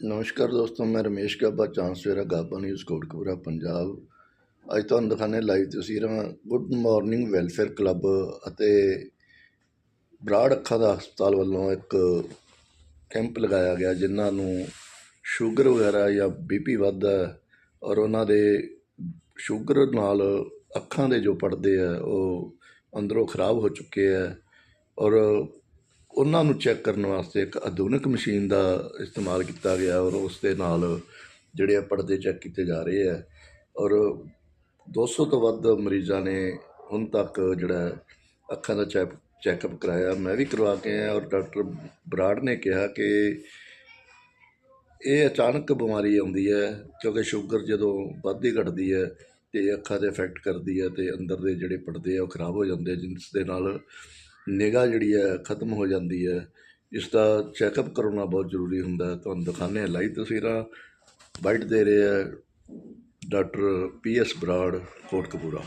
ਨਮਸਕਾਰ ਦੋਸਤੋ, ਮੈਂ ਰਮੇਸ਼ ਗੱਬਾ ਚਾਂਸਵੇਰਾ ਗਾਬਾ ਨਿਊਜ਼ ਕੋਟਕਪੂਰਾ, ਪੰਜਾਬ। ਅੱਜ ਤੁਹਾਨੂੰ ਦਿਖਾਣੇ ਲਾਈਵ ਤਸਵੀਰਾਂ ਗੁੱਡ ਮਾਰਨਿੰਗ ਵੈਲਫੇਅਰ ਕਲੱਬ ਅਤੇ ਬਰਾੜ ਅੱਖਾਂ ਦਾ ਹਸਪਤਾਲ ਵੱਲੋਂ ਇੱਕ ਕੈਂਪ ਲਗਾਇਆ ਗਿਆ, ਜਿਨ੍ਹਾਂ ਨੂੰ ਸ਼ੂਗਰ ਵਗੈਰਾ ਜਾਂ ਬੀਪੀ ਵੱਧਦਾ ਔਰ ਉਹਨਾਂ ਦੇ ਸ਼ੂਗਰ ਨਾਲ ਅੱਖਾਂ ਦੇ ਜੋ ਪਰਦੇ ਆ ਉਹ ਅੰਦਰੋਂ ਖਰਾਬ ਹੋ ਚੁੱਕੇ ਆ ਔਰ ਉਹਨਾਂ ਨੂੰ ਚੈੱਕ ਕਰਨ ਵਾਸਤੇ ਇੱਕ ਆਧੁਨਿਕ ਮਸ਼ੀਨ ਦਾ ਇਸਤੇਮਾਲ ਕੀਤਾ ਗਿਆ ਔਰ ਉਸ ਦੇ ਨਾਲ ਜਿਹੜੇ ਆ ਪਰਦੇ ਚੈੱਕ ਕੀਤੇ ਜਾ ਰਹੇ ਆ। ਔਰ 200 ਤੋਂ ਵੱਧ ਮਰੀਜ਼ਾਂ ਨੇ ਹੁਣ ਤੱਕ ਜਿਹੜਾ ਅੱਖਾਂ ਦਾ ਚੈੱਕ ਚੈੱਕਅਪ ਕਰਾਇਆ। ਮੈਂ ਵੀ ਕਰਵਾ ਕੇ ਆਇਆ ਔਰ ਡਾਕਟਰ ਬਰਾੜ ਨੇ ਕਿਹਾ ਕਿ ਇਹ ਅਚਾਨਕ ਬਿਮਾਰੀ ਆਉਂਦੀ ਹੈ ਕਿਉਂਕਿ ਸ਼ੂਗਰ ਜਦੋਂ ਵੱਧਦੀ ਘਟਦੀ ਹੈ ਤੇ ਅੱਖਾਂ ਤੇ ਇਫੈਕਟ ਕਰਦੀ ਹੈ ਤੇ ਅੰਦਰ ਦੇ ਜਿਹੜੇ ਪਰਦੇ ਆ ਉਹ ਖਰਾਬ ਹੋ ਜਾਂਦੇ ਜਿਸ ਦੇ ਨਾਲ ਨਿਗਾਹ ਜਿਹੜੀ ਹੈ ਖਤਮ ਹੋ ਜਾਂਦੀ ਹੈ। ਇਸ ਦਾ ਚੈੱਕਅਪ ਕਰਾਉਣਾ ਬਹੁਤ ਜ਼ਰੂਰੀ ਹੁੰਦਾ ਤੁਹਾਨੂੰ ਦਿਖਾਉਂਦੇ ਹਾਂ ਲਾਈਵ ਤਸਵੀਰਾਂ। ਬਾਈਟ ਦੇ ਰਹੇ ਆ doctor P S Brar Kotkapura.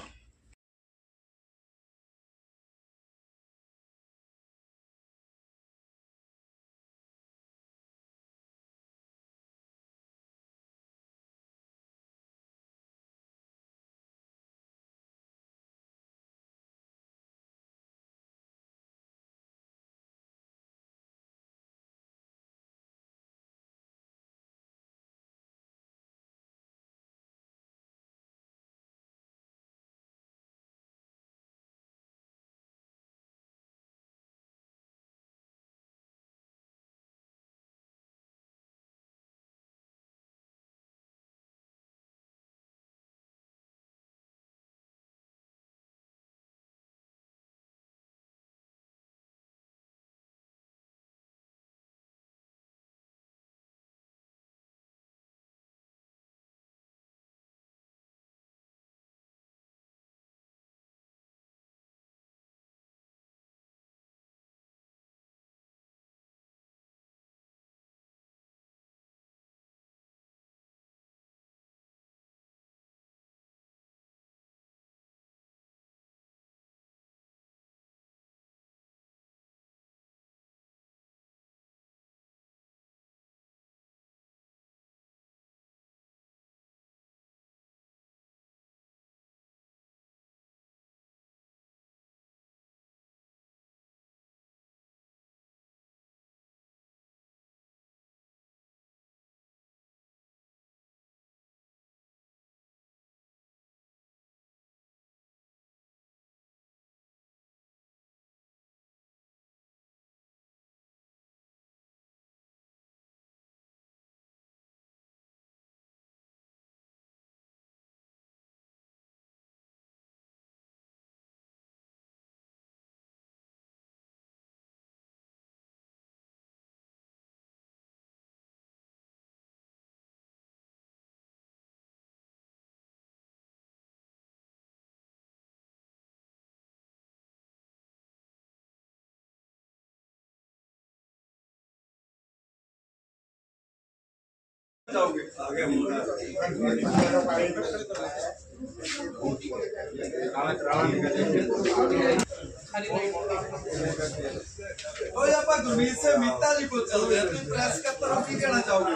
ਓਏ ਆਪਾਂ ਗੁਰਮੀਤ ਸੇ ਮੀਤਾ ਜੀ ਕੋਲ ਚੱਲਦੇ ਆ ਤੁਸੀਂ ਪ੍ਰੈਸ ਕਰਤਾ ਨੂੰ ਕੀ ਕਹਿਣਾ ਚਾਹੋਗੇ?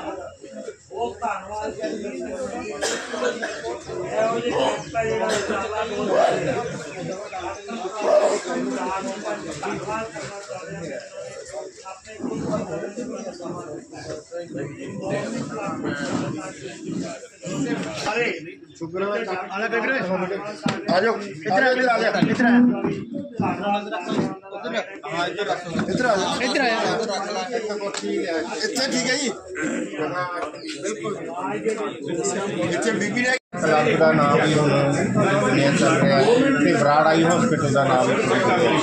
ਬਹੁਤ ਧੰਨਵਾਦ ਜੀ। ਇਹੋ ਜਿਹੇ ਕੈਂਪਾਂ ਜਿਹੜਾ ਉਪਰਾਲਾ ਬਹੁਤ ਧੰਨਵਾਦ। ਕਰਨਾ ਅਰੇ ਆ ਜਾਓ ਇੱਧਰ ਆ ਇੱਧਰ ਆ ਜਾ ਇੱਧਰ ਆ ਇੱਧਰ ਆ ਜਾ ਇੱਧਰ ਆ ਇੱਥੇ ਠੀਕ ਹੈ ਜੀ ਇੱਥੇ ਬੀਬੀ ਨੇ ਕਲੱਬ ਦਾ ਨਾਮ ਵੀ ਹੁਣ ਮੇਨ ਚੱਲ ਰਿਹਾ ਹੈ ਤੇ ਬਰਾੜ ਆਈ ਹਸਪੀਟਲ ਦਾ ਨਾਮ ਵੀ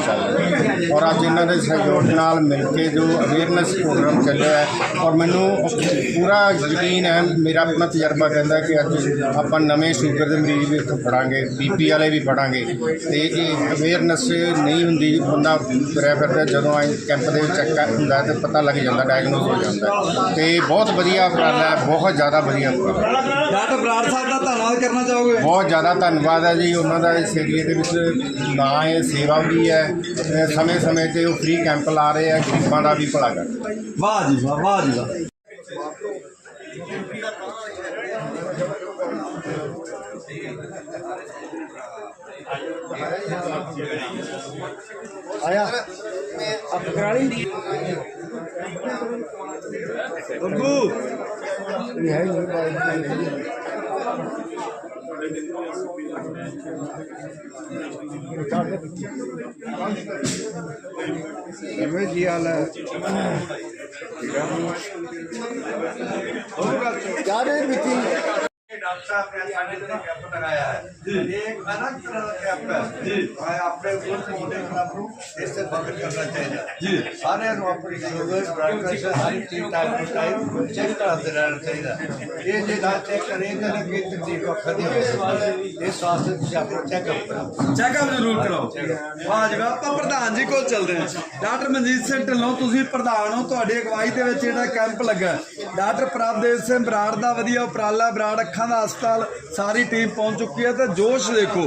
ਚੱਲ ਰਿਹਾ ਔਰ ਅੱਜ ਇਹਨਾਂ ਦੇ ਸਹਿਯੋਗ ਨਾਲ ਮਿਲ ਕੇ ਜੋ ਅਵੇਅਰਨੈਸ ਪ੍ਰੋਗਰਾਮ ਚੱਲਿਆ ਹੈ, ਔਰ ਮੈਨੂੰ ਪੂਰਾ ਯਕੀਨ ਹੈ, ਮੇਰਾ ਆਪਣਾ ਤਜਰਬਾ ਕਹਿੰਦਾ ਕਿ ਅੱਜ ਆਪਾਂ ਨਵੇਂ ਸ਼ੂਗਰ ਦੇ ਮਰੀਜ਼ ਵੀ ਇੱਥੋਂ ਫੜਾਂਗੇ ਬੀਪੀ ਵਾਲੇ ਵੀ ਫੜਾਂਗੇ। ਤੇ ਇਹ ਅਵੇਅਰਨੈਸ ਨਹੀਂ ਹੁੰਦੀ, ਬੰਦਾ ਤੁਰਿਆ ਫਿਰਦਾ, ਜਦੋਂ ਆ ਕੈਂਪ ਦੇ ਵਿੱਚ ਚੈੱਕ ਹੁੰਦਾ ਹੈ ਤੇ ਪਤਾ ਲੱਗ ਜਾਂਦਾ ਡਾਇਗਨੋਸ ਹੋ ਜਾਂਦਾ ਹੈ। ਤੇ ਬਹੁਤ ਵਧੀਆ ਉਪਰਾਲਾ ਹੈ, ਬਹੁਤ ਜ਼ਿਆਦਾ ਵਧੀਆ ਉਪਰਾਲਾ ਡਾਕਟਰ ਬਰਾੜ ਸਾਹਿਬ ਦਾ ਧੰਨਵਾਦ ਕਰਨਾ ਚਾਹੋਗੇ? ਬਹੁਤ ਜ਼ਿਆਦਾ ਧੰਨਵਾਦ ਹੈ ਜੀ। ਉਹਨਾਂ ਦਾ ਇਸ ਏਰੀਏ ਦੇ ਵਿੱਚ ਨਾਂ ਹੈ ਸੇਵਾ ਵੀ ਹੈ। ਸਮੇਂ-ਸਮੇਂ ਤੇ ਉਹ ਫ੍ਰੀ ਕੈਂਪ ਲਾ ਰਹੇ ਆ ਗਰੀਬਾਂ ਦਾ ਵੀ ਭਲਾ ਕਰਦੇ ਵਾਹ ਜੀ ਵਾਹ ਵਾਹ ਜੀ ਵਾਹ। ਆਇਆ। ਆਪ ਕਰਾ ਲਈ ਬੱਬੂ ਇਹ ਹੈ ਨਹੀਂ ਬਾਈ ਕਿਵੇਂ ਜੀ ਹਾਲ ਹੈ। ਹੋਊਗਾ ਚਾਰੇ ਵਿੱਚ ਡਾਕਟਰ ਸਾਹਿਬ ਨੇ ਸਾਡੇ ਤੇ ਕੈਂਪ ਲਗਾਇਆ ਹੈ। एक अलग तरह का कैंप है जी मैं अपने गुड मॉर्निंग क्लब ਨੂੰ इससे बगल करना चाहिए ਜੀ ਸਾਰਿਆਂ ਨੂੰ ਆਪਣੀ ਸ਼ੂਗਰ ਬਲੱਡ ਪ੍ਰੈਸ਼ਰ ਸਾਰੀ ਚੀਜ਼ ਟਾਈਮ ਟੂ ਟਾਈਮ ਚੈੱਕ ਕਰਾਉਂਦੇ ਰਹਿਣਾ ਚਾਹੀਦਾ ਇਹ ਜੇ ਨਾ ਚੈੱਕ ਕਰੇਗਾ ਨਾ ਕਿ ਤਕਲੀਫ ਅੱਖਾਂ ਦੀ ਹੋ ਸਕਦੀ ਹੈ। ਇਸ ਵਾਸਤੇ ਤੁਸੀਂ ਆਪਣਾ ਚੈੱਕਅਪ ਕਰਾਓ ਚੈੱਕਅਪ ਜ਼ਰੂਰ ਕਰਾਓ ਵਾਹ ਜੀ ਵਾਹ ਆਪਾਂ ਪ੍ਰਧਾਨ ਜੀ ਕੋਲ ਚੱਲਦੇ ਹਾਂ ਡਾਕਟਰ ਮਨਜੀਤ ਸਿੰਘ ਢਿੱਲੋਂ ਤੁਸੀਂ ਪ੍ਰਧਾਨ ਹੋ ਤੁਹਾਡੀ ਅਗਵਾਈ ਦੇ ਵਿੱਚ ਜਿਹੜਾ ਕੈਂਪ ਲੱਗਾ ਡਾਕਟਰ ਪ੍ਰਭਦੇਵ ਸਿੰਘ ਬਰਾੜ ਦਾ ਵਧੀਆ ਉਪਰਾਲਾ ਬਰਾੜ ਅੱਖਾਂ ਦਾ ਹਸਪਤਾਲ ਸਾਰੀ ਟੀਮ ਪਹੁੰਚ ਚੁੱਕੀ ਹੈ ਤੇ ਜੋਸ਼ ਦੇਖੋ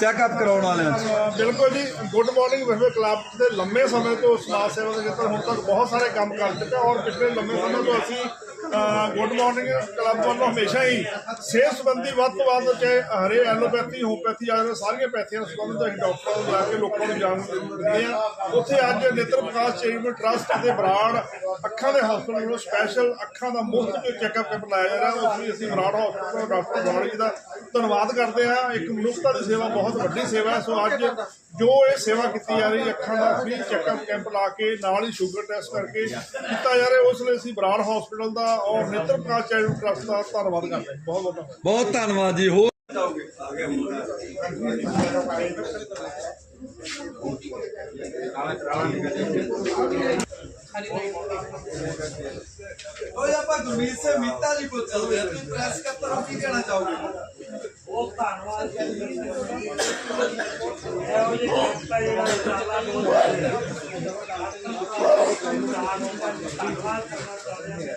ਚੈੱਕਅਪ ਕਰਾਉਣ ਵਾਲਿਆਂ 'ਚ। ਬਿਲਕੁਲ ਜੀ ਗੁੱਡ ਮਾਰਨਿੰਗ ਵੈਲਫੇਅਰ ਕਲੱਬ ਦੇ ਲੰਮੇ ਸਮੇਂ ਤੋਂ ਸਮਾਜ ਸੇਵਾ ਦੇ ਖੇਤਰ ਹੁਣ ਤੱਕ ਬਹੁਤ ਸਾਰੇ ਕੰਮ ਕਰ ਚੁੱਕਾ ਔਰ ਪਿਛਲੇ ਲੰਮੇ ਸਮੇਂ ਤੋਂ ਅਸੀਂ ਗੁੱਡ ਮਾਰਨਿੰਗ ਕਲੱਬ ਵੱਲੋਂ ਹਮੇਸ਼ਾ ਹੀ ਸਿਹਤ ਸੰਬੰਧੀ ਵੱਧ ਤੋਂ ਵੱਧ ਚਾਹੇ ਹਰੇ ਐਲੋਪੈਥੀ, ਹੋਮਪੈਥੀ ਆ ਸਾਰੀਆਂ ਪੈਥੀਆਂ ਨਾਲ ਸੰਬੰਧਿਤ ਅਸੀਂ ਡਾਕਟਰਾਂ ਨੂੰ ਜਾ ਕੇ ਲੋਕਾਂ ਨੂੰ ਜਾਣ ਦਿੰਦੇ ਆ। ਉੱਥੇ ਅੱਜ ਨੇਤਰ ਵਿਕਾਸ ਚੈਰੀਟੇਬਲ ਟਰਸਟ ਅਤੇ ਬਰਾੜ ਅੱਖਾਂ ਦੇ ਹਸਪਤਾਲ ਵੱਲੋਂ ਸਪੈਸ਼ਲ ਅੱਖਾਂ ਦਾ ਮੁਫਤ ਜੋ ਚੈੱਕਅਪ ਕੈਂਪ ਲਾਇਆ ਜਾ ਰਿਹਾ, ਉਸ ਲਈ ਅਸੀਂ ਬਰਾੜ ਹਸਪਤਾਲ ਡਾਕਟਰ ਬਰਾੜ ਜੀ ਦਾ ਧੰਨਵਾਦ ਕਰਦੇ ਹਾਂ ਇੱਕ ਮਨੁੱਖਤਾ ਦੀ ਸੇਵਾ, ਬਹੁਤ ਵੱਡੀ ਸੇਵਾ ਹੈ। ਸੋ ਅੱਜ ਜੋ ਇਹ ਸੇਵਾ ਕੀਤੀ ਜਾ ਰਹੀ ਅੱਖਾਂ ਦਾ ਫ੍ਰੀ ਚੈੱਕਅਪ ਕੈਂਪ ਲਾ ਕੇ ਨਾਲ ਹੀ ਸ਼ੂਗਰ ਟੈਸਟ ਕਰਕੇ ਕੀਤਾ ਜਾ ਰਿਹਾ ਉਸ ਲਈ ਅਸੀਂ ਬਰਾੜ ਹਸਪੀਟਲ ਦਾ ਔਰ ਨੇਤਰ ਪ੍ਰਕਾਸ਼ ਚੈਰੀਟੇਬਲ ਟਰਸਟ ਦਾ ਧੰਨਵਾਦ ਕਰਦੇ ਹਾਂ। ਬਹੁਤ ਬਹੁਤ ਧੰਨਵਾਦ। ਬਹੁਤ ਧੰਨਵਾਦ ਜੀ ਹੋਰ? ਉਹ ਆਪਾਂ ਗੁਰਮੀਤ ਸਿੰਘ ਮੀਤਾ ਜੀ ਕੋਲ ਚੱਲਦੇ ਹਾਂ। ਤੁਸੀਂ ਪ੍ਰੈਸ ਕਰਤਾ ਕੀ ਕਹਿਣਾ ਚਾਹੋਗੇ ਬਹੁਤ ਧੰਨਵਾਦ ਜੀ ਇਹੋ ਜਿਹੇ ਕੈਂਪ ਦਾ ਜਿਹੜਾ ਉਪਰਾਲਾ ਬਹੁਤ ਵਧੀਆ ਧੰਨਵਾਦ ਕਰਨਾ ਚਾਹੁੰਦੇ ਹਾਂ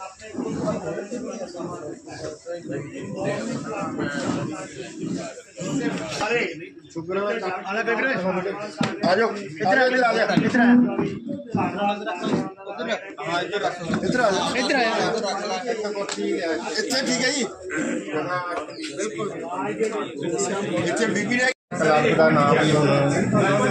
ਆਪਣੇ ਕੋਲ ਅਰੇ ਸ਼ੁਕਰ ਹੈ ਆਲਾ ਬੈਠ ਰਹੇ ਕਲੱਬ ਦਾ ਨਾਮ ਵੀ ਹੁਣ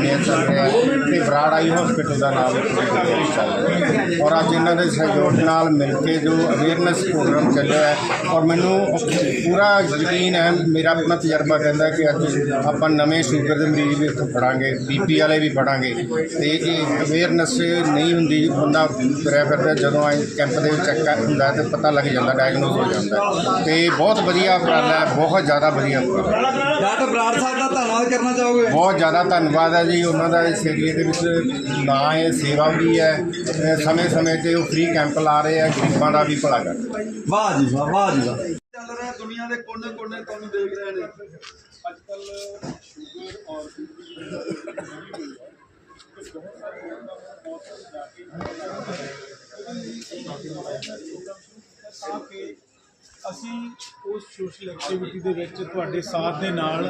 ਇਹ ਚੱਲ ਰਿਹਾ ਹੈ ਤੇ ਬਰਾੜ ਆਈ ਹਸਪੀਟਲ ਦਾ ਨਾਮ ਵੀ ਔਰ ਅੱਜ ਇਹਨਾਂ ਦੇ ਸਹਿਯੋਗ ਨਾਲ ਮਿਲ ਕੇ ਜੋ ਅਵੇਅਰਨੈਸ ਪ੍ਰੋਗਰਾਮ ਚੱਲਿਆ ਹੈ, ਔਰ ਮੈਨੂੰ ਪੂਰਾ ਯਕੀਨ ਹੈ, ਮੇਰਾ ਆਪਣਾ ਤਜਰਬਾ ਕਹਿੰਦਾ ਕਿ ਅੱਜ ਆਪਾਂ ਨਵੇਂ ਸ਼ੂਗਰ ਦੇ ਮਰੀਜ਼ ਵੀ ਇੱਥੇ ਫੜਾਂਗੇ ਬੀਪੀ ਵਾਲੇ ਵੀ ਫੜਾਂਗੇ। ਤੇ ਇਹ ਅਵੇਅਰਨੈਸ ਨਹੀਂ ਹੁੰਦੀ, ਬੰਦਾ ਤੁਰਿਆ ਫਿਰਦਾ, ਜਦੋਂ ਆ ਕੈਂਪ ਦੇ ਵਿੱਚ ਚੈੱਕ ਹੁੰਦਾ ਹੈ ਤੇ ਪਤਾ ਲੱਗ ਜਾਂਦਾ ਡਾਇਗਨੋਸ ਹੋ ਜਾਂਦਾ ਹੈ। ਤੇ ਬਹੁਤ ਵਧੀਆ ਉਪਰਾਲਾ ਹੈ, ਬਹੁਤ ਜ਼ਿਆਦਾ ਵਧੀਆ ਉਪਰਾਲਾ ਡਾਕਟਰ ਬਰਾੜ ਸਾਹਿਬ ਦਾ ਧੰਨਵਾਦ ਕਰਨਾ ਚਾਹੋਗੇ? ਬਹੁਤ ਜ਼ਿਆਦਾ ਧੰਨਵਾਦ ਹੈ ਜੀ। ਉਹਨਾਂ ਦਾ ਇਸ ਏਰੀਏ ਦੇ ਵਿੱਚ ਨਾਂ ਹੈ ਸੇਵਾ ਵੀ ਹੈ ਸਮੇਂ ਸਮੇਂ ਤੇ ਉਹ ਫ੍ਰੀ ਕੈਂਪ ਲਾ ਰਹੇ ਆ ਗਰੀਬਾਂ ਦਾ ਵੀ ਭਲਾ ਕਰਦੇ ਵਾਹ ਜੀ ਵਾਹ ਵਾਹ ਜੀ ਵਾਹ। ਚੱਲ ਰਿਹਾ ਦੁਨੀਆ ਦੇ ਕੋਨੇ ਕੋਨੇ ਤੁਹਾਨੂੰ ਦੇਖ ਰਹੇ ਨੇ। ਤਾਂ ਕਿ ਅਸੀਂ ਉਸ ਸੋਸ਼ਲ ਐਕਟੀਵਿਟੀ ਦੇ ਵਿੱਚ ਤੁਹਾਡੇ ਸਾਥ ਦੇ ਨਾਲ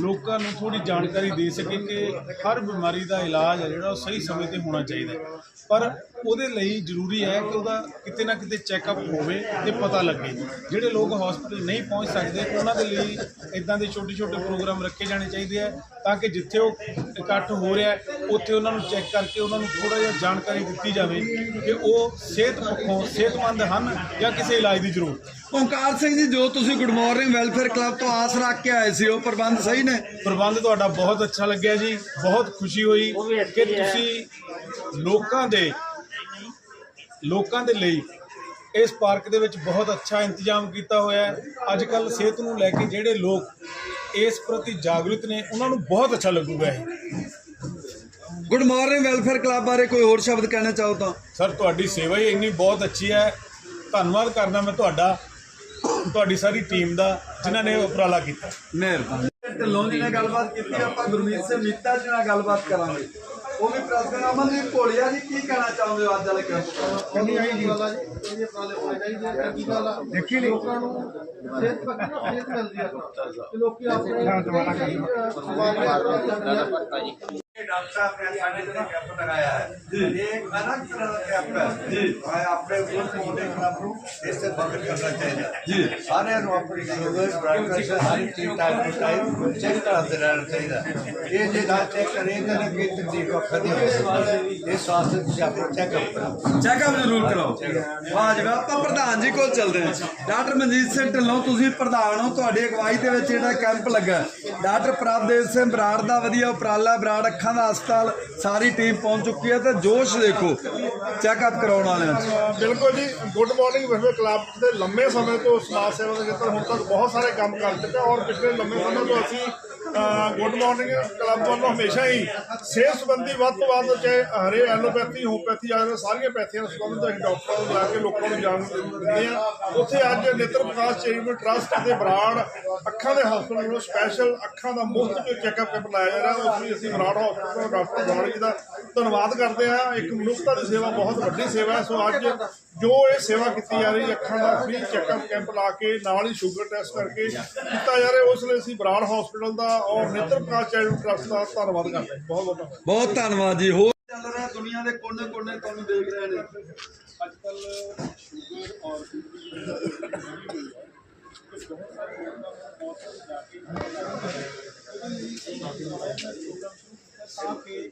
ਲੋਕਾਂ ਨੂੰ ਥੋੜੀ ਜਾਣਕਾਰੀ ਦੇ ਸਕੇ ਕਿ ਹਰ ਬਿਮਾਰੀ ਦਾ ਇਲਾਜ ਹੈ ਜਿਹੜਾ ਉਹ ਸਹੀ ਸਮੇਂ ਤੇ ਹੋਣਾ ਚਾਹੀਦਾ ਪਰ ਉਹਦੇ ਲਈ ਜ਼ਰੂਰੀ ਹੈ ਕਿ ਉਹਦਾ ਕਿਤੇ ਨਾ ਕਿਤੇ ਚੈੱਕਅਪ ਹੋਵੇ ਤੇ ਪਤਾ ਲੱਗੇ। ਜਿਹੜੇ ਲੋਕ ਹਸਪੀਟਲ ਨਹੀਂ ਪਹੁੰਚ ਸਕਦੇ ਉਹਨਾਂ ਦੇ ਲਈ ਇਦਾਂ ਦੇ ਛੋਟੇ ਛੋਟੇ ਪ੍ਰੋਗਰਾਮ ਰੱਖੇ ਜਾਣੇ ਚਾਹੀਦੇ ਆ ਤਾਂ ਕਿ ਜਿੱਥੇ ਉਹ ਇਕੱਠ ਹੋ ਰਿਹਾ ਉੱਥੇ ਉਹਨਾਂ ਨੂੰ ਚੈੱਕ ਕਰਕੇ ਉਹਨਾਂ ਨੂੰ ਥੋੜਾ ਜਿਹਾ ਜਾਣਕਾਰੀ ਦਿੱਤੀ ਜਾਵੇ ਕਿ ਉਹ ਸਿਹਤ ਪੱਖੋਂ ਸਿਹਤਮੰਦ ਹਨ ਜਾਂ ਕਿਸੇ ਇਲਾਜ ਦੀ ਜ਼ਰੂਰਤ। ਓਮਕਾਰ ਸਿੰਘ ਜੀ ਜੋ ਤੁਸੀਂ ਗੁੱਡ ਮਾਰਨਿੰਗ ਵੈਲਫੇਅਰ ਕਲੱਬ ਤੋਂ ਆਸ ਰੱਖ ਕੇ ਆਏ ਸੀ ਉਹ ਪ੍ਰਬੰਧ ਸਹੀ ਨੇ? ਪ੍ਰਬੰਧ ਤੁਹਾਡਾ ਬਹੁਤ ਅੱਛਾ ਲੱਗਿਆ ਜੀ ਬਹੁਤ ਖੁਸ਼ੀ ਹੋਈ ਕਿ ਤੁਸੀਂ ਲੋਕਾਂ ਦੇ ਲੋਕਾਂ ਦੇ ਲਈ ਇਸ ਪਾਰਕ ਦੇ ਵਿੱਚ ਬਹੁਤ ਅੱਛਾ ਇੰਤਜ਼ਾਮ ਕੀਤਾ ਹੋਇਆ ਹੈ। ਅੱਜ ਕੱਲ ਸਿਹਤ ਨੂੰ ਲੈ ਕੇ ਜਿਹੜੇ ਲੋਕ ਇਸ ਪ੍ਰਤੀ ਜਾਗਰੂਕ ਨੇ ਉਹਨਾਂ ਨੂੰ ਬਹੁਤ ਅੱਛਾ ਲੱਗੂਗਾ ਇਹ। ਗੁੱਡ ਮਾਰਨਿੰਗ ਵੈਲਫੇਅਰ ਕਲੱਬ ਬਾਰੇ ਕੋਈ ਹੋਰ ਸ਼ਬਦ ਕਹਿਣਾ ਚਾਹੋ ਤਾਂ? ਸਰ ਤੁਹਾਡੀ ਸੇਵਾ ਹੀ ਇੰਨੀ ਬਹੁਤ ਅੱਛੀ ਹੈ। ਧੰਨਵਾਦ ਕਰਦਾ ਮੈਂ ਤੁਹਾਡਾ ਤੁਹਾਡੀ ਸਾਰੀ ਟੀਮ ਦਾ ਜਿਨ੍ਹਾਂ ਨੇ ਉਪਰਾਲਾ ਕੀਤਾ। ਮਿਹਰਬਾਨੀ। ਢਿੱਲੋਂ ਜੀ ਨੇ ਗੱਲਬਾਤ ਕੀਤੀ ਆਪਾਂ ਗੁਰਮੀਤ ਸਿੰਘ ਮੀਤਾ ਜੀ ਨਾਲ ਗੱਲਬਾਤ ਕਰਾਂਗੇ। ਉਹ ਵੀ ਪ੍ਰੈਸ ਕਰ ਅਮਨਦੀਪ ਭੋਲੀਆ ਜੀ ਕੀ ਕਹਿਣਾ ਚਾਹੁੰਦੇ ਹੋ ਅੱਜ ਵਾਲੇ ਕੈਂਪ ਤੋਂ ਚੰਗੀ ਚਾਹੀਦੀ ਗੱਲ ਆ ਜੀ ਇਹ ਉਪਰਾਲੇ ਹੋਣੇ ਚਾਹੀਦੇ ਚੰਗੀ ਗੱਲ ਆ। ਦੇਖੀ ਲੋਕਾਂ ਨੂੰ ਸਿਹਤ ਪੱਖੋਂ ਨਾ ਸਿਹਤ ਮਿਲਦੀ ਆ। ਤੇ ਲੋਕੀ ਆਪਣੇ डॉक्टर साहब ने साढ़े दिन कैंप लगाया है एक अलग तरह का कैंप है और अपने गुड मॉर्निंग क्लब ਨੂੰ ਇਸੇ ਬਗਤ ਕਰਨਾ ਚਾਹੀਦਾ ਜੀ ਸਾਰਿਆਂ ਨੂੰ ਆਪਣੀ ਸ਼ੂਗਰ ਬਲੱਡ ਪ੍ਰੈਸ਼ਰ ਸਾਰੀ ਚੀਜ਼ ਟਾਈਮ ਟੂ ਟਾਈਮ ਚੈੱਕ ਕਰਾਉਂਦੇ ਰਹਿਣਾ ਚਾਹੀਦਾ ਇਹ ਜੇ ਨਾ ਚੈੱਕ ਕਰੇਗਾ ਨਾ ਕਿ ਤਕਲੀਫ ਖਦੀ ਹੋ ਸਕਦੀ ਇਸ ਵਾਸਤੇ ਤੁਸੀਂ ਆਪਣਾ ਚੈੱਕਅਪ ਕਰਾਓ ਚੈੱਕਅਪ ਜ਼ਰੂਰ ਕਰਾਓ ਵਾਹ ਜੀ ਵਾਹ ਆਪਾਂ ਪ੍ਰਧਾਨ ਜੀ ਕੋਲ ਚੱਲਦੇ ਹਾਂ ਡਾਕਟਰ ਮਨਜੀਤ ਸਿੰਘ ਢਿੱਲੋਂ ਤੁਸੀਂ ਪ੍ਰਧਾਨ ਹੋ ਤੁਹਾਡੀ ਅਗਵਾਈ ਦੇ ਵਿੱਚ ਜਿਹੜਾ ਕੈਂਪ ਲੱਗਾ ਹੈ। ਡਾਕਟਰ ਪ੍ਰਭਦੇਵ ਸਿੰਘ ਬਰਾੜ ਦਾ ਵਧੀਆ ਉਪਰਾਲਾ ਬਰਾੜ ਅੱਖਾਂ ਦਾ ਹਸਪਤਾਲ ਸਾਰੀ ਟੀਮ ਪਹੁੰਚ ਚੁੱਕੀ ਹੈ ਤੇ ਜੋਸ਼ ਦੇਖੋ, ਚੈੱਕਅਪ ਕਰਾਉਣ ਵਾਲਿਆਂ 'ਚ। ਬਿਲਕੁਲ ਜੀ, ਗੁੱਡ ਮਾਰਨਿੰਗ ਵੈਲਫੇਅਰ ਕਲੱਬ ਦੇ ਲੰਮੇ ਸਮੇਂ ਤੋਂ ਸਮਾਜ ਸੇਵਾ ਦੇ ਖੇਤਰ ਹੁਣ ਤੱਕ ਬਹੁਤ ਸਾਰੇ ਕੰਮ ਕਰ ਚੁੱਕਾ ਔਰ ਪਿਛਲੇ ਲੰਮੇ ਸਮੇਂ ਤੋਂ ਅਸੀਂ ਗੁੱਡ ਮਾਰਨਿੰਗ ਕਲੱਬ ਵੱਲੋਂ ਹਮੇਸ਼ਾ ਹੀ ਸਿਹਤ ਸੰਬੰਧੀ ਵੱਧ ਤੋਂ ਵੱਧ ਚਾਹੇ ਹਰੇ ਐਲੋਪੈਥੀ, ਹੋਮਪੈਥੀ ਆ ਸਾਰੀਆਂ ਪੈਥੀਆਂ ਦੇ ਸੰਬੰਧ ਅਸੀਂ ਡਾਕਟਰਾਂ ਨੂੰ ਬੁਲਾ ਕੇ ਲੋਕਾਂ ਨੂੰ ਜਾਣ ਦਿੰਦੇ ਆ ਉੱਥੇ ਅੱਜ ਨੇਤਰ ਵਿਕਾਸ ਚੈਰੀਟੇਬਲ ਟਰਸਟ ਅਤੇ ਬਰਾੜ ਅੱਖਾਂ ਦੇ ਹਸਪਤਾਲ ਵੱਲੋਂ ਸਪੈਸ਼ਲ ਅੱਖਾਂ ਦਾ ਮੁਫਤ ਜੋ ਚੈੱਕਅਪ ਕੈਂਪ ਲਾਇਆ ਜਾ ਰਿਹਾ, ਉਸ ਲਈ ਅਸੀਂ ਬਰਾੜ ਹਸਪਤਾਲ ਡਾਕਟਰ ਬਰਾੜ ਜੀ ਦਾ ਧੰਨਵਾਦ ਕਰਦੇ ਹਾਂ। ਇੱਕ ਮਨੁੱਖਤਾ ਦੀ ਸੇਵਾ, ਬਹੁਤ ਵੱਡੀ ਸੇਵਾ ਹੈ। ਸੋ ਅੱਜ ਜੋ ਇਹ ਸੇਵਾ ਕੀਤੀ ਜਾ ਰਹੀ ਅੱਖਾਂ ਦਾ ਫ੍ਰੀ ਚੈੱਕਅਪ ਕੈਂਪ ਲਾ ਕੇ ਨਾਲ ਹੀ ਸ਼ੂਗਰ ਟੈਸਟ ਕਰਕੇ ਕੀਤਾ ਜਾ ਰਿਹਾ ਉਸ ਲਈ ਅਸੀਂ ਬਰਾੜ ਹਸਪਤਾਲ ਦਾ ਔਰ ਨੇਤਰ ਪ੍ਰਕਾਸ਼ ਚੈਰੀਟੇਬਲ ਟਰਸਟ ਦਾ ਧੰਨਵਾਦ ਕਰਦੇ ਹਾਂ। ਬਹੁਤ ਬਹੁਤ ਬਹੁਤ ਧੰਨਵਾਦ ਜੀ ਹੋਰ? ਚੱਲ ਰਿਹਾ ਦੁਨੀਆ ਦੇ ਕੋਨੇ ਕੋਨੇ ਤੁਹਾਨੂੰ ਦੇਖ ਰਹੇ ਨੇ। ਅੱਜ ਕੱਲ ਸ਼ੂਗਰ ਔਰ ਤਾਂ ਕਿ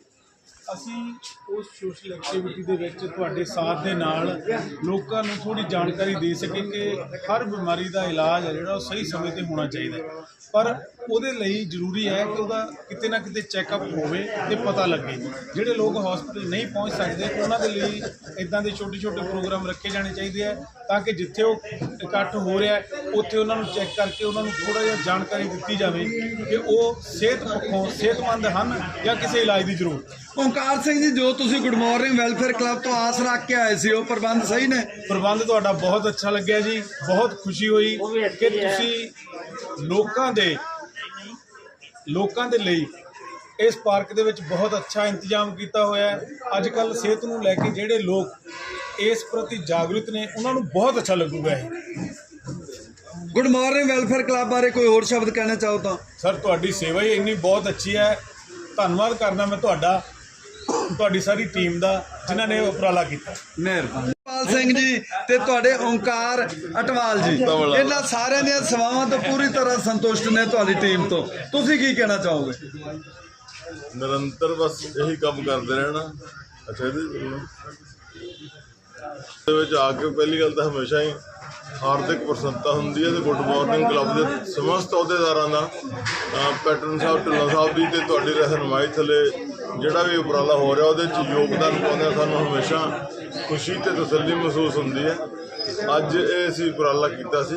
ਅਸੀਂ ਉਸ ਸੋਸ਼ਲ ਐਕਟੀਵਿਟੀ ਦੇ ਵਿੱਚ ਤੁਹਾਡੇ ਸਾਥ ਦੇ ਨਾਲ ਲੋਕਾਂ ਨੂੰ ਥੋੜੀ ਜਾਣਕਾਰੀ ਦੇ ਸਕੇ ਕਿ ਹਰ ਬਿਮਾਰੀ ਦਾ ਇਲਾਜ ਹੈ ਜਿਹੜਾ ਉਹ ਸਹੀ ਸਮੇਂ ਤੇ ਹੋਣਾ ਚਾਹੀਦਾ ਪਰ ਉਹਦੇ ਲਈ ਜ਼ਰੂਰੀ ਹੈ ਕਿ ਉਹਦਾ ਕਿਤੇ ਨਾ ਕਿਤੇ ਚੈੱਕਅਪ ਹੋਵੇ ਤੇ ਪਤਾ ਲੱਗੇ। ਜਿਹੜੇ ਲੋਕ ਹਸਪੀਟਲ ਨਹੀਂ ਪਹੁੰਚ ਸਕਦੇ ਉਹਨਾਂ ਦੇ ਲਈ ਇਦਾਂ ਦੇ ਛੋਟੇ ਛੋਟੇ ਪ੍ਰੋਗਰਾਮ ਰੱਖੇ ਜਾਣੇ ਚਾਹੀਦੇ ਆ ਤਾਂ ਕਿ ਜਿੱਥੇ ਉਹ ਇਕੱਠ ਹੋ ਰਿਹਾ ਉੱਥੇ ਉਹਨਾਂ ਨੂੰ ਚੈੱਕ ਕਰਕੇ ਉਹਨਾਂ ਨੂੰ ਥੋੜਾ ਜਿਹਾ ਜਾਣਕਾਰੀ ਦਿੱਤੀ ਜਾਵੇ ਕਿ ਉਹ ਸਿਹਤ ਪੱਖੋਂ ਸਿਹਤਮੰਦ ਹਨ ਜਾਂ ਕਿਸੇ ਇਲਾਜ ਦੀ ਜ਼ਰੂਰਤ। ਹੈ। ਓਂਕਾਰ ਸਿੰਘ ਜੀ ਜੋ ਤੁਸੀਂ ਗੁੱਡ ਮਾਰਨਿੰਗ ਵੈਲਫੇਅਰ ਕਲੱਬ ਤੋਂ ਆਸ ਰੱਖ ਕੇ ਆਏ ਸੀ ਉਹ ਪ੍ਰਬੰਧ ਸਹੀ ਨੇ? ਪ੍ਰਬੰਧ ਤੁਹਾਡਾ ਬਹੁਤ ਅੱਛਾ ਲੱਗਿਆ ਜੀ ਬਹੁਤ ਖੁਸ਼ੀ ਹੋਈ ਕਿ ਤੁਸੀਂ ਲੋਕਾਂ ਦੇ ਲੋਕਾਂ ਦੇ ਲਈ ਇਸ ਪਾਰਕ ਦੇ ਵਿੱਚ ਬਹੁਤ ਅੱਛਾ ਇੰਤਜ਼ਾਮ ਕੀਤਾ ਹੋਇਆ ਹੈ। ਅੱਜ ਕੱਲ ਸਿਹਤ ਨੂੰ ਲੈ ਕੇ ਜਿਹੜੇ ਲੋਕ ਇਸ ਪ੍ਰਤੀ ਜਾਗਰੂਕ ਨੇ ਉਹਨਾਂ ਨੂੰ ਬਹੁਤ ਅੱਛਾ ਲੱਗੂਗਾ ਇਹ। ਗੁੱਡ ਮਾਰਨਿੰਗ ਵੈਲਫੇਅਰ ਕਲੱਬ ਬਾਰੇ ਕੋਈ ਹੋਰ ਸ਼ਬਦ ਕਹਿਣਾ ਚਾਹੋ ਤਾਂ? ਸਰ ਤੁਹਾਡੀ ਸੇਵਾ ਹੀ ਇੰਨੀ ਬਹੁਤ ਅੱਛੀ ਹੈ। ਧੰਨਵਾਦ ਕਰਨਾ ਮੈਂ ਤੁਹਾਡਾ ਤੁਹਾਡੀ ਸਾਰੀ ਟੀਮ ਦਾ ਜਿਨ੍ਹਾਂ ਨੇ ਇਹ ਉਪਰਾਲਾ ਕੀਤਾ। ਮਿਹਰਬਾਨੀ। ਪਾਲ ਸਿੰਘ ਜੀ ਤੇ ਤੁਹਾਡੇ ਓਂਕਾਰ ਅਟਵਾਲ ਜੀ। ਇਹਨਾਂ ਸਾਰਿਆਂ ਦੀਆਂ ਸੇਵਾਵਾਂ ਤੋਂ ਪੂਰੀ ਤਰ੍ਹਾਂ ਸੰਤੁਸ਼ਟ ਨੇ ਤੁਹਾਡੀ ਟੀਮ ਤੋਂ। ਤੁਸੀਂ ਕੀ ਕਹਿਣਾ ਚਾਹੋਗੇ? ਨਿਰੰਤਰ ਬਸ ਇਹੀ ਕੰਮ ਕਰਦੇ ਰਹਿਣਾ। ਅੱਛਾ ਇਹਦੇ ਦੇ ਵਿੱਚ ਆ ਕੇ ਪਹਿਲੀ ਗੱਲ ਤਾਂ ਹਮੇਸ਼ਾ ਹੀ ਹਾਰਦਿਕ ਪ੍ਰਸੰਨਤਾ ਹੁੰਦੀ ਹੈ ਤੇ ਗੁੱਡ ਮਾਰਨਿੰਗ ਕਲੱਬ ਦੇ ਸਮਸਤ ਅਹੁਦੇਦਾਰਾਂ ਦਾ ਪੈਟਰਨ ਸਾਹਿਬ ਢਿੱਲੋਂ ਸਾਹਿਬ ਦੀ ਤੇ ਤੁਹਾਡੀ ਰਹਿਨਮਾਈ ਥੱਲੇ ਜਿਹੜਾ ਵੀ ਉਪਰਾਲਾ ਹੋ ਰਿਹਾ, ਉਹਦੇ 'ਚ ਯੋਗਦਾਨ ਪਾਉਂਦੇ ਸਾਨੂੰ ਹਮੇਸ਼ਾ ਖੁਸ਼ੀ ਤੇ ਤਸੱਲੀ ਮਹਿਸੂਸ ਹੁੰਦੀ ਹੈ। ਅੱਜ ਇਹ ਅਸੀਂ ਉਪਰਾਲਾ ਕੀਤਾ ਸੀ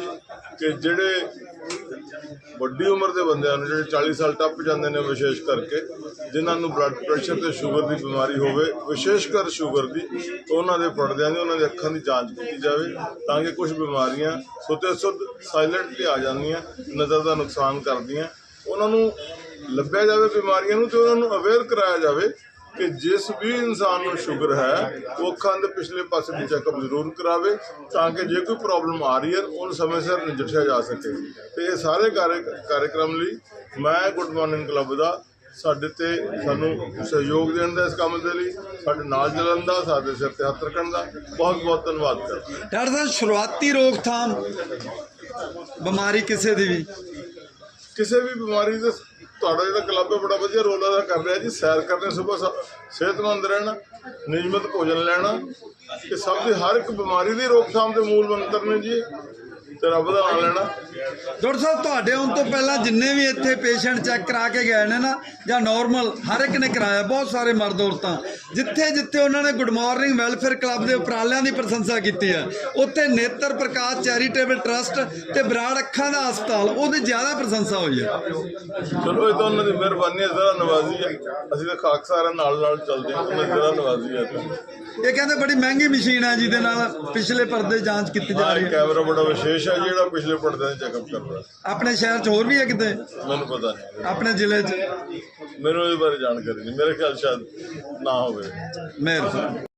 ਕਿ ਜਿਹੜੇ ਵੱਡੀ ਉਮਰ ਦੇ ਬੰਦਿਆਂ ਨੂੰ, ਜਿਹੜੇ 40 ਸਾਲ ਟੱਪ ਜਾਂਦੇ ਨੇ ਵਿਸ਼ੇਸ਼ ਕਰਕੇ, ਜਿਨ੍ਹਾਂ ਨੂੰ ਬਲੱਡ ਪ੍ਰੈਸ਼ਰ ਤੇ ਸ਼ੂਗਰ ਦੀ ਬਿਮਾਰੀ ਹੋਵੇ, ਵਿਸ਼ੇਸ਼ ਕਰ ਸ਼ੂਗਰ ਦੀ, ਉਹਨਾਂ ਦੇ ਪੜਦਿਆਂ ਦੀ, ਉਹਨਾਂ ਦੀ ਅੱਖਾਂ ਦੀ ਜਾਂਚ ਕੀਤੀ ਜਾਵੇ, ਤਾਂ ਕਿ ਕੁਝ ਬਿਮਾਰੀਆਂ ਸੁੱਤੇ ਸੁੱਧ ਸਾਇਲੈਂਟਲੀ ਆ ਜਾਂਦੀਆਂ, ਨਜ਼ਰ ਦਾ ਨੁਕਸਾਨ ਕਰਦੀਆਂ। ਉਹਨਾਂ ਨੂੰ ਲੱਭਿਆ ਜਾਵੇ ਬਿਮਾਰੀਆਂ ਨੂੰ ਤੇ ਉਹਨਾਂ ਨੂੰ ਅਵੇਅਰ ਕਰਾਇਆ ਜਾਵੇ ਕਿ ਜਿਸ ਵੀ ਇਨਸਾਨ ਨੂੰ ਸ਼ੂਗਰ ਹੈ ਉਹ ਅੱਖਾਂ ਦੇ ਪਿਛਲੇ ਪਾਸੇ ਦੀ ਚੈੱਕਅਪ ਜ਼ਰੂਰ ਕਰਾਵੇ ਤਾਂ ਕਿ ਜੇ ਕੋਈ ਪ੍ਰੋਬਲਮ ਆ ਰਹੀ ਹੈ ਉਹਨੂੰ ਸਮੇਂ ਸਿਰ ਨਜਿੱਠਿਆ ਜਾ ਸਕੇ। ਤੇ ਇਹ ਸਾਰੇ ਕਾਰਜ- ਕਾਰਜਕ੍ਰਮ ਲਈ ਮੈਂ ਗੁੱਡ ਮਾਰਨਿੰਗ ਕਲੱਬ ਦਾ ਸਾਡੇ ਤੇ ਸਾਨੂੰ ਸਹਿਯੋਗ ਦੇਣ ਦਾ ਇਸ ਕੰਮ ਦੇ ਲਈ ਸਾਡੇ ਨਾਲ ਚੱਲਣ ਦਾ ਸਾਡੇ ਸਿਰ ਤੇ ਹੱਥ ਰੱਖਣ ਦਾ ਬਹੁਤ ਬਹੁਤ ਧੰਨਵਾਦ ਕਰਦਾ ਡਾਕਟਰ ਸਾਹਿਬ ਸ਼ੁਰੂਆਤੀ ਰੋਕਥਾਮ ਬਿਮਾਰੀ ਕਿਸੇ ਦੀ ਵੀ? ਕਿਸੇ ਵੀ ਬਿਮਾਰੀ ਦੇ ਤੁਹਾਡਾ ਜਿਹੜਾ ਕਲੱਬ ਹੈ, ਬੜਾ ਵਧੀਆ ਰੋਲ ਅਦਾ ਕਰ ਰਿਹਾ ਜੀ। ਸੈਰ ਕਰਨੇ ਸਵੇਰ ਸਿਹਤਮੰਦ ਰਹਿਣਾ, ਨਿਯਮਿਤ ਭੋਜਨ ਲੈਣਾ। ਇਹ ਸਭ ਦੀ ਹਰ ਇੱਕ ਬਿਮਾਰੀ ਦੀ ਰੋਕਥਾਮ ਦੇ ਮੂਲ ਮੰਤਰ ਨੇ ਜੀ। ਤੇ ਰੱਬ ਦਾ ਨਾਮ ਲੈਣਾ। ਡਾਕਟਰ ਸਾਹਿਬ ਤੁਹਾਡੇ ਆਉਣ ਤੋਂ ਪਹਿਲਾਂ ਜਿੰਨੇ ਵੀ ਇੱਥੇ ਪੇਸ਼ੈਂਟ ਚੈੱਕ ਕਰਾ ਕੇ ਗਏ ਨੇ ਨਾ ਜਾਂ ਨਾਰਮਲ ਹਰ ਇੱਕ ਨੇ ਕਰਾਇਆ ਬਹੁਤ ਸਾਰੇ ਮਰਦ ਔਰਤਾਂ ਜਿੱਥੇ ਜਿੱਥੇ ਉਹਨਾਂ ਨੇ ਗੁੱਡ ਮਾਰਨਿੰਗ ਵੈਲਫੇਅਰ ਕਲੱਬ ਦੇ ਉਪਰਾਲਿਆਂ ਦੀ ਪ੍ਰਸ਼ੰਸਾ ਕੀਤੀ ਹੈ ਉੱਥੇ ਨੇਤਰ ਪ੍ਰਕਾਸ਼ ਚੈਰੀਟੇਬਲ ਟਰਸਟ ਤੇ ਬਰਾੜ ਅੱਖਾਂ ਦਾ ਹਸਪਤਾਲ ਉਹਦੀ ਜ਼ਿਆਦਾ ਪ੍ਰਸ਼ੰਸਾ ਹੋਈ ਹੈ। ਚਲੋ ਇਹ ਤਾਂ ਉਹਨਾਂ ਦੀ ਮਿਹਰਬਾਨੀ ਹੈ ਜ਼ਰਾ ਨਵਾਜ਼ੀ ਹੈ। ਅਸੀਂ ਤਾਂ ਖਾਕਸਾਰਾਂ ਨਾਲ ਨਾਲ ਚੱਲਦੇ ਹਾਂ ਉਹਨਾਂ ਦੀ ਜ਼ਰਾ ਨਵਾਜ਼ੀ ਹੈ ਇਹ ਕਹਿੰਦੇ ਬੜੀ ਮਹਿੰਗੀ ਮਸ਼ੀਨ ਹੈ ਜਿਹਦੇ ਨਾਲ ਪਿਛਲੇ ਪਰਦੇ ਜਾਂਚ ਕੀਤੀ ਜਾ ਰਹੀ ਹੈ। ਕੈਮਰਾ ਬੜਾ ਵਿਸ਼ੇਸ਼ ਹੈ ਜਿਹੜਾ ਪਿਛਲੇ ਪਰਦੇ ਦਾ ਚੈੱਕਅਪ ਕਰਦਾ ਆਪਣੇ ਸ਼ਹਿਰ 'ਚ ਹੋਰ ਵੀ ਹੈ ਕਿਤੇ? ਮੈਨੂੰ ਪਤਾ ਨਹੀਂ। ਆਪਣੇ ਜ਼ਿਲ੍ਹੇ 'ਚ? ਮੈਨੂੰ ਇਹਦੇ ਬਾਰੇ ਜਾਣਕਾਰੀ ਨਹੀਂ। ਮੇਰੇ ਖਿਆਲ ਸ਼ਾਇਦ ਨਾ ਹੋਵੇ। ਮਿਹਰਬਾਨੀ